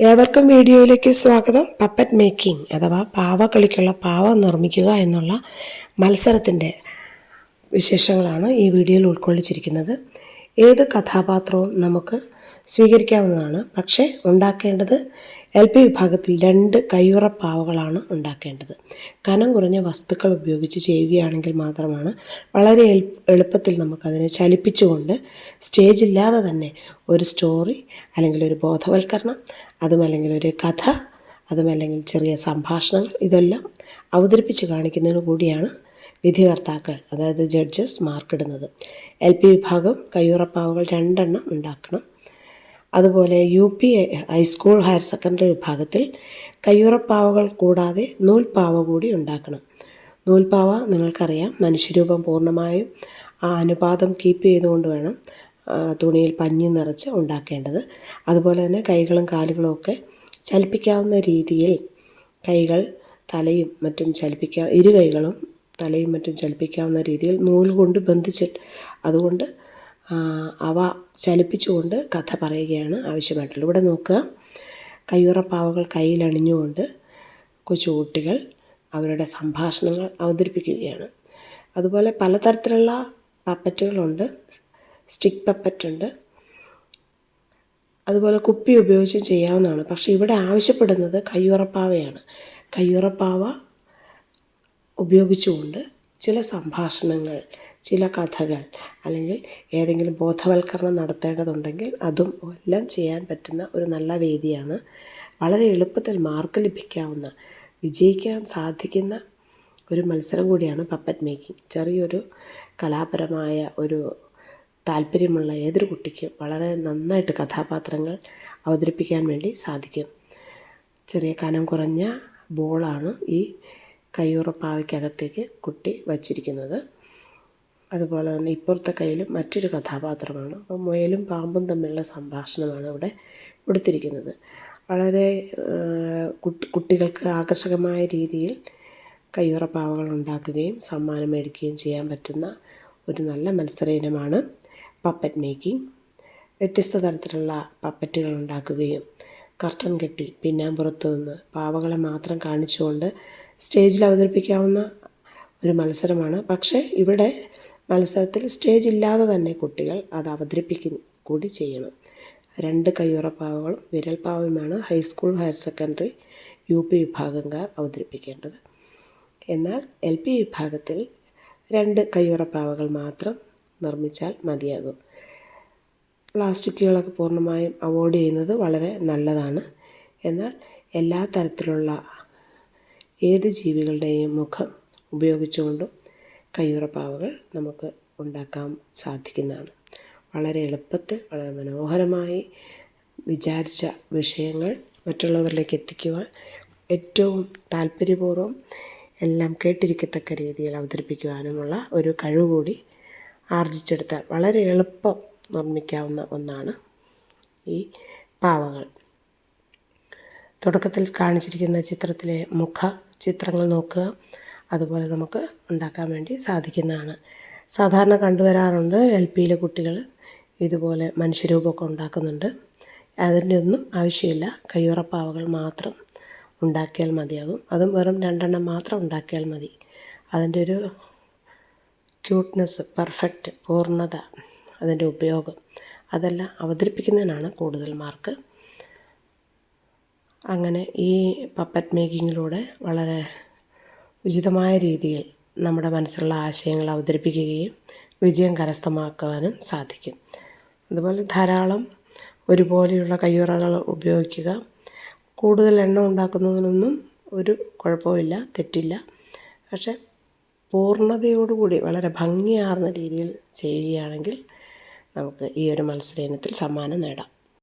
ഏവർക്കും വീഡിയോയിലേക്ക് സ്വാഗതം. പപ്പറ്റ് മേക്കിംഗ് അഥവാ പാവ കളിക്കുള്ള പാവ നിർമ്മിക്കുക എന്നുള്ള മത്സരത്തിന്റെ വിശേഷങ്ങളാണ് ഈ വീഡിയോയിൽ ഉൾക്കൊള്ളിച്ചിരിക്കുന്നത്. ഏത് കഥാപാത്രവും നമുക്ക് സ്വീകരിക്കാവുന്നതാണ്. പക്ഷേ ഉണ്ടാക്കേണ്ടത് എൽ പി വിഭാഗത്തിൽ രണ്ട് കയ്യുറ പാവകളാണ് ഉണ്ടാക്കേണ്ടത്. കനം കുറഞ്ഞ വസ്തുക്കൾ ഉപയോഗിച്ച് ചെയ്യുകയാണെങ്കിൽ മാത്രമാണ് വളരെ എളുപ്പത്തിൽ നമുക്കതിനെ ചലിപ്പിച്ചുകൊണ്ട് സ്റ്റേജ് ഇല്ലാതെ തന്നെ ഒരു സ്റ്റോറി അല്ലെങ്കിൽ ഒരു ബോധവൽക്കരണം അതുമല്ലെങ്കിൽ ഒരു കഥ അതുമല്ലെങ്കിൽ ചെറിയ സംഭാഷണങ്ങൾ ഇതെല്ലാം അവതരിപ്പിച്ച് കാണിക്കുന്നതിന് കൂടിയാണ് വിധികർത്താക്കൾ അതായത് ജഡ്ജസ് മാർക്കിടുന്നത്. എൽ പി വിഭാഗം കയ്യുറപ്പാവകൾ രണ്ടെണ്ണം ഉണ്ടാക്കണം. അതുപോലെ U P high school higher secondary വിഭാഗത്തിൽ കയ്യുറപ്പാവകൾ കൂടാതെ നൂൽപ്പാവ കൂടി ഉണ്ടാക്കണം. നൂൽപ്പാവ നിങ്ങൾക്കറിയാം മനുഷ്യരൂപം പൂർണമായും ആ അനുപാതം കീപ്പ് ചെയ്തുകൊണ്ട് വേണം തുണിയിൽ പഞ്ഞി നിറച്ച് ഉണ്ടാക്കേണ്ടത്. അതുപോലെ തന്നെ കൈകളും കാലുകളും ഒക്കെ ചലിപ്പിക്കാവുന്ന രീതിയിൽ കൈകൾ തലയും മറ്റും ചലിപ്പിക്കാ ഇരു കൈകളും തലയും മറ്റും ചലിപ്പിക്കാവുന്ന രീതിയിൽ നൂൽ കൊണ്ട് ബന്ധിച്ചിട്ട് അതുകൊണ്ട് അവ ചലിപ്പിച്ചുകൊണ്ട് കഥ പറയുകയാണ് ആവശ്യമായിട്ടുള്ളത്. ഇവിടെ നോക്കുക. കയ്യുറപ്പാവകൾ കയ്യിലണിഞ്ഞുകൊണ്ട് കൊച്ചുകുട്ടികൾ അവരുടെ സംഭാഷണങ്ങൾ അവതരിപ്പിക്കുകയാണ്. അതുപോലെ പലതരത്തിലുള്ള പപ്പറ്റുകളുണ്ട്. സ്റ്റിക്ക് പപ്പറ്റുണ്ട്. അതുപോലെ കുപ്പി ഉപയോഗിച്ചും ചെയ്യാവുന്നതാണ്. പക്ഷേ ഇവിടെ ആവശ്യപ്പെടുന്നത് കയ്യുറപ്പാവയാണ് കയ്യുറപ്പാവ ഉപയോഗിച്ചുകൊണ്ട് ചില സംഭാഷണങ്ങൾ ചില കഥകൾ അല്ലെങ്കിൽ ഏതെങ്കിലും ബോധവൽക്കരണം നടത്തേണ്ടതുണ്ടെങ്കിൽ അതും എല്ലാം ചെയ്യാൻ പറ്റുന്ന ഒരു നല്ല വേദിയാണ്. വളരെ എളുപ്പത്തിൽ മാർക്ക് ലഭിക്കാവുന്ന വിജയിക്കാൻ സാധിക്കുന്ന ഒരു മത്സരം കൂടിയാണ് പപ്പറ്റ് മേക്കിംഗ് ചെറിയൊരു കലാപരമായ ഒരു താല്പര്യമുള്ള ഏതൊരു കുട്ടിക്കും വളരെ നന്നായിട്ട് കഥാപാത്രങ്ങൾ അവതരിപ്പിക്കാൻ വേണ്ടി സാധിക്കും. ചെറിയ കനം കുറഞ്ഞ ബോളാണ് ഈ കയ്യുറപ്പാവയ്ക്കകത്തേക്ക് കുട്ടി വച്ചിരിക്കുന്നത്. അതുപോലെ തന്നെ ഇപ്പുറത്തെ കയ്യിലും മറ്റൊരു കഥാപാത്രമാണ്. അപ്പോൾ മുയലും പാമ്പും തമ്മിലുള്ള സംഭാഷണമാണ് ഇവിടെ കൊടുത്തിരിക്കുന്നത്. വളരെ കുട്ടി- കുട്ടികൾക്ക് ആകർഷകമായ രീതിയിൽ കയ്യുറ പാവകൾ ഉണ്ടാക്കുകയും സമ്മാനം മേടിക്കുകയും ചെയ്യാൻ പറ്റുന്ന ഒരു നല്ല മത്സര ഇനമാണ് പപ്പറ്റ് മേക്കിംഗ്. വ്യത്യസ്ത തരത്തിലുള്ള പപ്പറ്റുകൾ ഉണ്ടാക്കുകയും കർട്ടൻ കെട്ടി പിന്നാമ്പുറത്ത് നിന്ന് പാവകളെ മാത്രം കാണിച്ചുകൊണ്ട് സ്റ്റേജിൽ അവതരിപ്പിക്കാവുന്ന ഒരു മത്സരമാണ്. പക്ഷേ ഇവിടെ മത്സരത്തിൽ സ്റ്റേജ് ഇല്ലാതെ തന്നെ കുട്ടികൾ അത് അവതരിപ്പിക്കുക കൂടി ചെയ്യണം. രണ്ട് കയ്യുറപ്പാവകളും വിരൽപ്പാവയുമാണ് high school higher secondary U P വിഭാഗക്കാർ അവതരിപ്പിക്കേണ്ടത്. എന്നാൽ എൽ പി വിഭാഗത്തിൽ രണ്ട് കയ്യുറപ്പാവകൾ മാത്രം നിർമ്മിച്ചാൽ മതിയാകും. പ്ലാസ്റ്റിക്കുകളൊക്കെ പൂർണമായും അവോയ്ഡ് ചെയ്യുന്നത് വളരെ നല്ലതാണ്. എന്നാൽ എല്ലാ തരത്തിലുള്ള ഏത് ജീവികളുടെയും മുഖം ഉപയോഗിച്ചുകൊണ്ടും കയ്യുറപ്പാവകൾ നമുക്ക് ഉണ്ടാക്കാൻ സാധിക്കുന്നതാണ്. വളരെ എളുപ്പത്തിൽ വളരെ മനോഹരമായി വിചാരിച്ച വിഷയങ്ങൾ മറ്റുള്ളവരിലേക്ക് എത്തിക്കുവാൻ ഏറ്റവും താല്പര്യപൂർവം എല്ലാം കേട്ടിരിക്കത്തക്ക രീതിയിൽ അവതരിപ്പിക്കുവാനുമുള്ള ഒരു കഴിവ് കൂടി ആർജിച്ചെടുത്താൽ വളരെ എളുപ്പം നിർമ്മിക്കാവുന്ന ഒന്നാണ് ഈ പാവകൾ. തുടക്കത്തിൽ കാണിച്ചിരിക്കുന്ന ചിത്രത്തിലെ മുഖ ചിത്രങ്ങൾ നോക്കുക. അതുപോലെ നമുക്ക് ഉണ്ടാക്കാൻ വേണ്ടി സാധിക്കുന്നതാണ്. സാധാരണ കണ്ടുവരാറുണ്ട് എൽ പിയിലെ കുട്ടികൾ ഇതുപോലെ മനുഷ്യരൂപമൊക്കെ ഉണ്ടാക്കുന്നുണ്ട്. അതിന്റെ ഒന്നും ആവശ്യമില്ല. കയ്യുറപ്പാവകൾ മാത്രം ഉണ്ടാക്കിയാൽ മതിയാകും. അതും വെറും രണ്ടെണ്ണം മാത്രം ഉണ്ടാക്കിയാൽ മതി. അതിന്റെ ഒരു ക്യൂട്ട്നെസ് പെർഫെക്റ്റ് പൂർണത അതിന്റെ ഉപയോഗം അതെല്ലാം അവതരിപ്പിക്കുന്നതിനാണ് കൂടുതൽ മാർക്ക്. അങ്ങനെ ഈ പപ്പറ്റ് മേക്കിങ്ങിലൂടെ വളരെ ഉചിതമായ രീതിയിൽ നമ്മുടെ മനസ്സിലുള്ള ആശയങ്ങൾ അവതരിപ്പിക്കുകയും വിജയം കരസ്ഥമാക്കുവാനും സാധിക്കും. അതുപോലെ ധാരാളം ഒരുപോലെയുള്ള കയ്യുറകൾ ഉപയോഗിക്കുക കൂടുതൽ എണ്ണ ഉണ്ടാക്കുന്നതിനൊന്നും ഒരു കുഴപ്പമില്ല തെറ്റില്ല. പക്ഷേ പൂർണതയോടുകൂടി വളരെ ഭംഗിയാർന്ന രീതിയിൽ ചെയ്യുകയാണെങ്കിൽ നമുക്ക് ഈ ഒരു മത്സര ഇനത്തിൽ സമ്മാനം നേടാം.